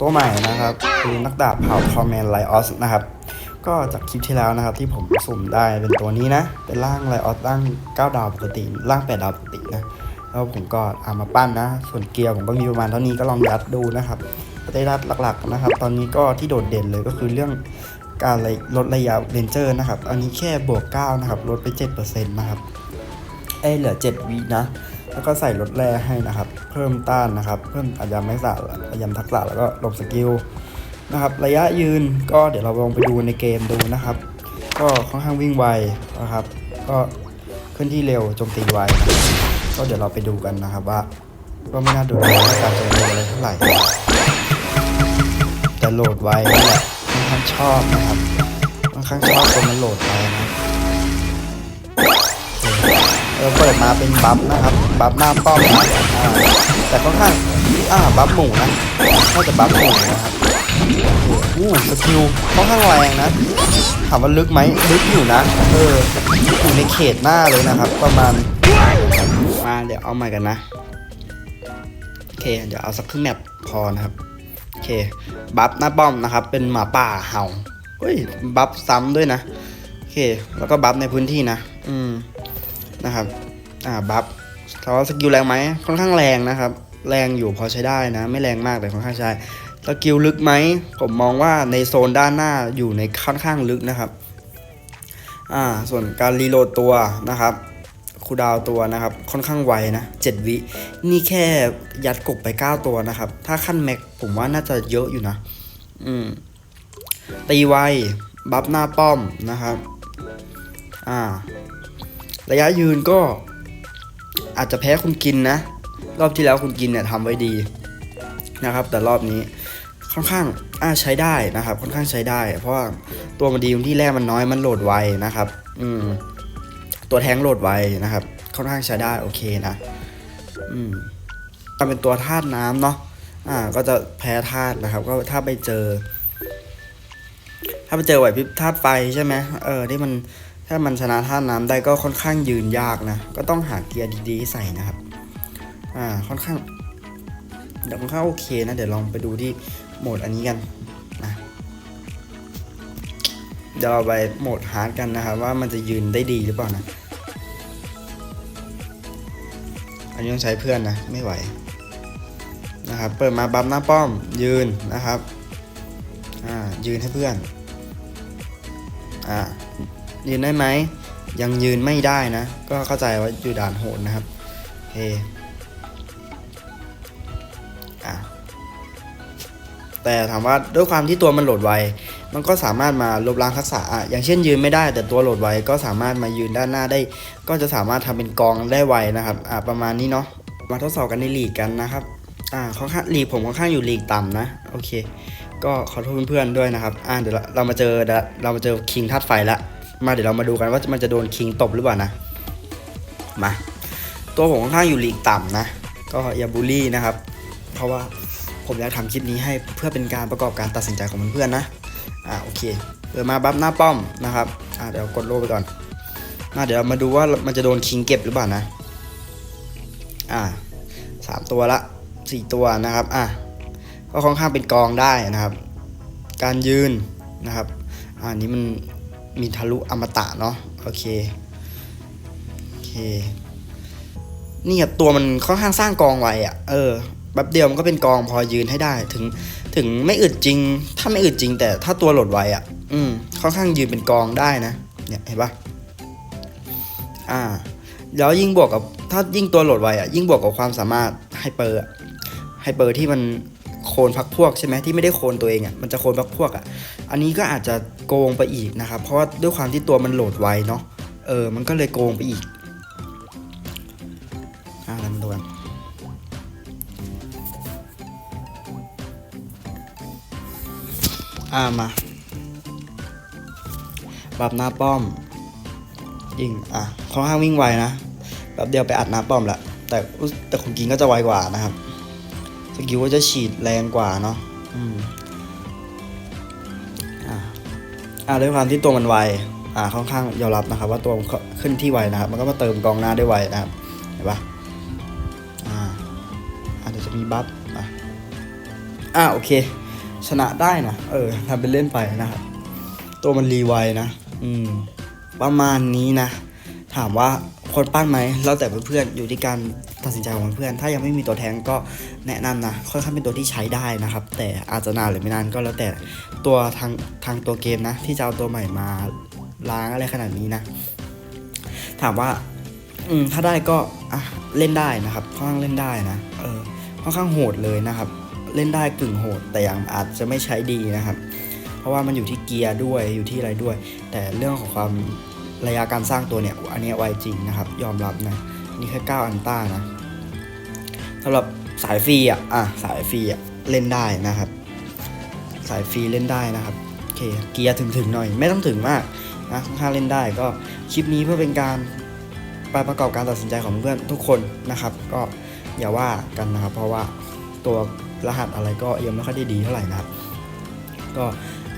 ตัวใหม่นะครับคือนักดาบเผ่าทอร์แมนไลออสนะครับ ก็จากคลิปที่แล้วนะครับที่ผมสุ่มได้เป็นตัวนี้นะ เป็นร่างไลออสร่าง 9 ดาวปกติร่าง8ดาวปกตินะแล้วผมก็เอามาปั้นนะ ส่วนเกียร์ผมก็มีประมาณเท่านี้ก็ลองยัดดูนะครับได้รัดหลักๆนะครับ ตอนนี้ก็ที่โดดเด่นเลยก็คือเรื่องการลดระยะเรนเจอร์นะครับ อันนี้แค่บวก 9 นะครับ ลดไป 7%นะครับ เอ้เหลือ 7 วินะ แล้วก็ใส่ลดแร่ให้นะครับ เพิ่มต้านนะครับ เพิ่มอายามไม่สาอายามทักษะแล้วก็ลบสกิลนะครับ ระยะยืนก็เดี๋ยวเราลองไปดูในเกมดูนะครับ ก็ค่อนข้างวิ่งไวนะครับ ก็เคลื่อนที่เร็วโจมตีไวก็เดี๋ยวเราไปดูกันนะครับว่าก็ไม่น่าดดเด่นในการโจมตีอะไรเท่าไหร่แต่โหลดไวนี่แหละค่อนข้างชอบนะครับค่อนข้างชอบคนมันโหลดไวนะ เราเปิดมาเป็นบัฟนะครับ บัฟหน้าป้อมนะแต่ค่อนข้างอ่าบัฟหมูนะน่าจะบัฟหมูนะครับโอ้สกิลค่อนข้างแรงนะ ถามว่าลึกไหมลึกอยู่นะ เออ อยู่ในเขตหน้าเลยนะครับ ประมาณ มาเดี๋ยวเอาใหม่กันนะ โอเค เดี๋ยวเอาสักครึ่งแมปพอนะครับ โอเค บัฟหน้าป้อมนะครับ เป็นหมาป่าเห่าเฮ้ย บัฟซ้ำด้วยนะ โอเค แล้วก็บัฟในพื้นที่นะ อืม นะครับ อ่าบัฟถามว่าสกิลแรงไหมค่อนข้างแรงนะครับ แรงอยู่พอใช้ได้นะ ไม่แรงมากแต่ค่อนข้างใช้สกิลลึกไหมผมมองว่าในโซนด้านหน้าอยู่ในค่อนข้างลึกนะครับ อ่า ส่วนการรีโหลดตัวนะครับคูดาวตัวนะครับ ค่อนข้างไวนะ7วินี่แค่ยัดกบไป 9 ตัวนะครับ ถ้าขั้นแม็กผมว่าน่าจะเยอะอยู่นะ อืม ตีไวบัฟหน้าป้อมนะครับ อ่า ระยะยืนก็อาจจะแพ้คุณกินนะ รอบที่แล้วคุณกินเนี่ยทำไว้ดีนะครับ แต่รอบนี้ค่อนข้างอ่าใช้ได้นะครับ ค่อนข้างใช้ได้ เพราะว่าตัวมันดีตรงที่แร่มันน้อยมันโหลดไวนะครับ อืมตัวแท้งโหลดไวนะครับ ค่อนข้างใช้ได้โอเคนะอืมถ้าเป็นตัวธาตุน้ำเนาะอ่า ก็จะแพ้ธาตุนะครับ ก็ถ้าไปเจอ ถ้าไปเจอไหวพริบธาตุไฟใช่ไหมเออที่มัน ถ้ามันชนะธาน้ำได้ก็ค่อนข้างยืนยากนะ ก็ต้องหาเกียร์ดีๆใส่นะครับ อ่า ค่อนข้างเดี๋ยวค่อนข้างโอเคนะ เดี๋ยวลองไปดูที่โหมดอันนี้กันนะเดี๋ยวเราไปโหมดฮาร์ดกันนะครับ ว่ามันจะยืนได้ดีหรือเปล่านะ อันนี้ต้องใช้เพื่อนนะ ไม่ไหวนะครับ เปิดมาบัฟหน้าป้อมยืนนะครับ อ่า ยืนให้เพื่อน อ่า ยืนได้ไหม ยังยืนไม่ได้นะ ก็เข้าใจว่าอยู่ด่านโหดนะครับโอเคอะแต่ถามว่าด้วยความที่ตัวมันโหลดไว มันก็สามารถมาลบล้างทักษะอะอย่างเช่นยืนไม่ได้ แต่ตัวโหลดไวก็สามารถมายืนด้านหน้าได้ ก็จะสามารถทำเป็นกองได้ไวนะครับอะประมาณนี้เนาะมาทดสอบกันในลีกกันนะครับอ่าค่อนข้างลีกผมค่อนข้างอยู่ลีกต่ำนะโอเค ก็ขอโทษเพื่อนๆด้วยนะครับอ่าเดี๋ยวเรามาเจอเรามาเจอคิงธาตุไฟละ มาเดี๋ยวเรามาดูกันว่ามันจะโดนคิงตบหรือเปล่านะ มา ตัวผมค่อนข้างอยู่ลีกต่ำนะ ก็อย่าบูลลี่นะครับ เพราะว่าผมอยากทำคลิปนี้ให้เพื่อเป็นการประกอบการตัดสินใจของเพื่อนๆนะ อ่าโอเคเปิดมาบัฟหน้าป้อมนะครับ อ่าเดี๋ยวกดโล่ไปก่อนมาเดี๋ยวมาดูว่ามันจะโดนคิงเก็บหรือเปล่านะ อ่าสามตัวละสี่ตัวนะครับ อะก็ค่อนข้างเป็นกองได้นะครับ การยืนนะครับ อ่านี้มัน มีทะลุอมตะเนาะโอเคโอเคนี่ครับตัวมันค่อนข้างสร้างกองไว้อะเออแป๊บเดียวมันก็เป็นกองพอยืนให้ได้ถึงถึงไม่อึดจริง ถ้าไม่อึดจริง แต่ถ้าตัวโหลดไวอะอืมค่อนข้างยืนเป็นกองได้นะเนี่ยเห็นปะอ่า แล้วยิ่งบวกกับถ้ายิ่งตัวโหลดไวอะยิ่งบวกกับความสามารถไฮเปอร์ไฮเปอร์ที่มันโคนพักพวกใช่ไหมที่ไม่ได้โคนตัวเองอะมันจะโคนพักพวกอะ อันนี้ก็อาจจะโกงไปอีกนะครับ เพราะว่าด้วยความที่ตัวมันโหลดไวเนาะเออมันก็เลยโกงไปอีกอ่าเรามาดูกันอ่ามาปรับหน้าป้อมยิงอะค่อนข้างวิ่งไวนะแบบเดียวไปอัดหน้าป้อมละแต่แต่ของกินก็จะไวกว่านะครับสกิลก็จะฉีดแรงกว่าเนาะอืม อ่าด้วยความที่ตัวมันไวอ่าค่อนข้างยอมรับนะครับ ว่าตัวมันขึ้นที่ไวนะครับ มันก็มาเติมกองหน้าได้ไวนะครับเห็นปะอ่าอาเดี๋ยวจะมีบัฟอะอ่าโอเค ชนะได้นะเออทำเป็นเล่นไปนะครับ ตัวมันรีไวนะ อืม ประมาณนี้นะ ถามว่าคนปั้นไหมแล้วแต่เพื่อนๆอยู่ที่การ ตัดสินใจของเพื่อนถ้ายังไม่มีตัวแทงก็แนะนำนะค่อนข้างเป็นตัวที่ใช้ได้นะครับ แต่อาจจะนานหรือไม่นานก็แล้วแต่ตัวทางทางตัวเกมนะ ที่จะเอาตัวใหม่มาล้างอะไรขนาดนี้นะ ถามว่าอืมถ้าได้ก็อะเล่นได้นะครับค่อนข้างเล่นได้นะเออค่อนข้างโหดเลยนะครับ เล่นได้กึ่งโหด แต่ยังอาจจะไม่ใช้ดีนะครับ เพราะว่ามันอยู่ที่เกียร์ด้วยอยู่ที่อะไรด้วย แต่เรื่องของความระยะการสร้างตัวเนี่ยอันนี้ไวจริงนะครับ ยอมรับนะ นี่แค่9อันต้านะสำหรับสายฟรีอะอะสายฟรีอะเล่นได้นะครับ สายฟรีเล่นได้นะครับโอเคเกียร์ถึงๆหน่อย ไม่ต้องถึงมากนะค่าเล่นได้ก็คลิปนี้เพื่อเป็นการไปประกอบการตัดสินใจของเพื่อนทุกคนนะครับ ก็อย่าว่ากันนะครับ เพราะว่าตัวรหัสอะไรก็ยังไม่ค่อยได้ดีเท่าไหร่นะครับ ก็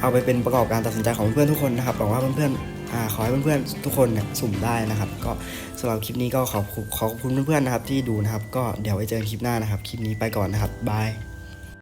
เอาไปเป็นประกอบการตัดสินใจของเพื่อนทุกคนนะครับหวังว่าเพื่อนๆอ่าขอให้เพื่อนๆทุกคนเนี่ยสุ่มได้นะครับ ก็สำหรับคลิปนี้ก็ขอบขอบคุณเพื่อนๆนะครับที่ดูนะครับ ก็เดี๋ยวไว้เจอกันคลิปหน้านะครับ คลิปนี้ไปก่อนนะครับบาย